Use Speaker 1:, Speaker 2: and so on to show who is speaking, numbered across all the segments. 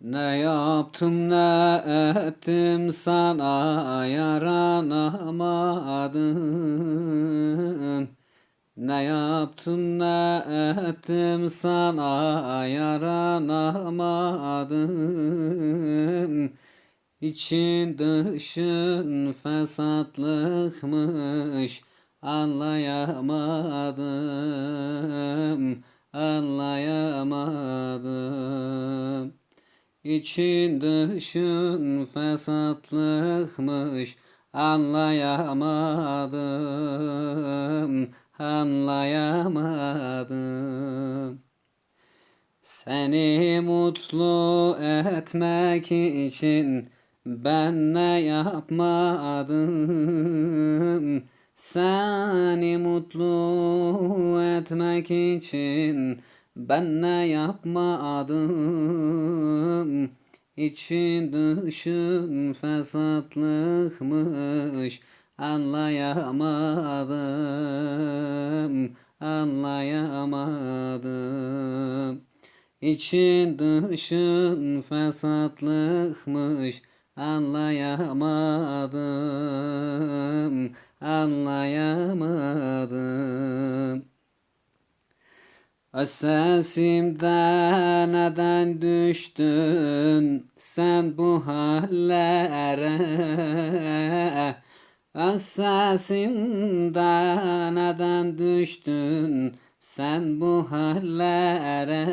Speaker 1: Ne yaptım ne ettim sana yaranamadım. Ne yaptım ne ettim sana yaranamadım. İçin dışın fesatlıkmış anlayamadım anlayamadım İçin dışın fesatlıkmış anlayamadım anlayamadım. Seni mutlu etmek için ben ne yapmadım? Seni mutlu etmek için ben ne yapmadım? İçin dışın fesatlıkmış. Anlayamadım anlayamadım. İçin dışın fesatlıkmış. Anlayamadım anlayamadım Sesimde neden düştün sen bu hallere? Sesimde neden düştün sen bu hallere?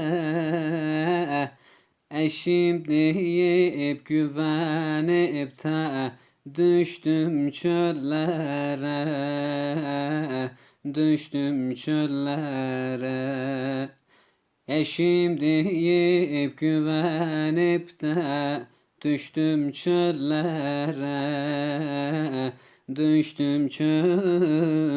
Speaker 1: Eşim deyip güvenip de düştüm çöllere Düştüm çöllere. Eşim deyip güvenip de düştüm çöllere. Düştüm çöllere